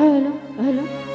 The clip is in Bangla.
হ্যাঁ, হ্যালো হ্যালো।